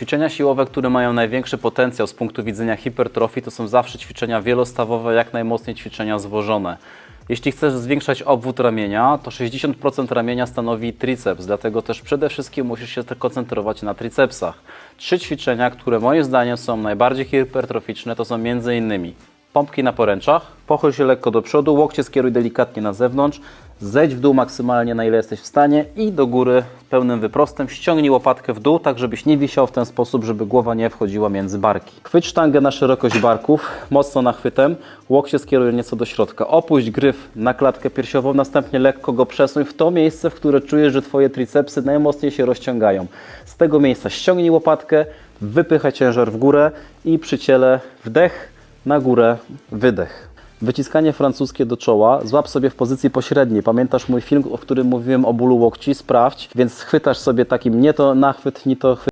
Ćwiczenia siłowe, które mają największy potencjał z punktu widzenia hipertrofii, to są zawsze ćwiczenia wielostawowe, jak najmocniej ćwiczenia złożone. Jeśli chcesz zwiększać obwód ramienia, to 60% ramienia stanowi triceps, dlatego też przede wszystkim musisz się koncentrować na tricepsach. Trzy ćwiczenia, które moim zdaniem są najbardziej hipertroficzne, to są m.in. pompki na poręczach, pochyl się lekko do przodu, łokcie skieruj delikatnie na zewnątrz, zejdź w dół maksymalnie na ile jesteś w stanie i do góry pełnym wyprostem ściągnij łopatkę w dół, tak żebyś nie wisiał w ten sposób, żeby głowa nie wchodziła między barki. Chwyć sztangę na szerokość barków, mocno nachwytem, łokcie skieruj nieco do środka. Opuść gryf na klatkę piersiową, następnie lekko go przesuń w to miejsce, w które czujesz, że Twoje tricepsy najmocniej się rozciągają. Z tego miejsca ściągnij łopatkę, wypychaj ciężar w górę i przy ciele wdech, na górę wydech. Wyciskanie francuskie do czoła, złap sobie w pozycji pośredniej. Pamiętasz mój film, o którym mówiłem o bólu łokci? Sprawdź. Więc chwytasz sobie takim nie to nachwyt, nie to chwyt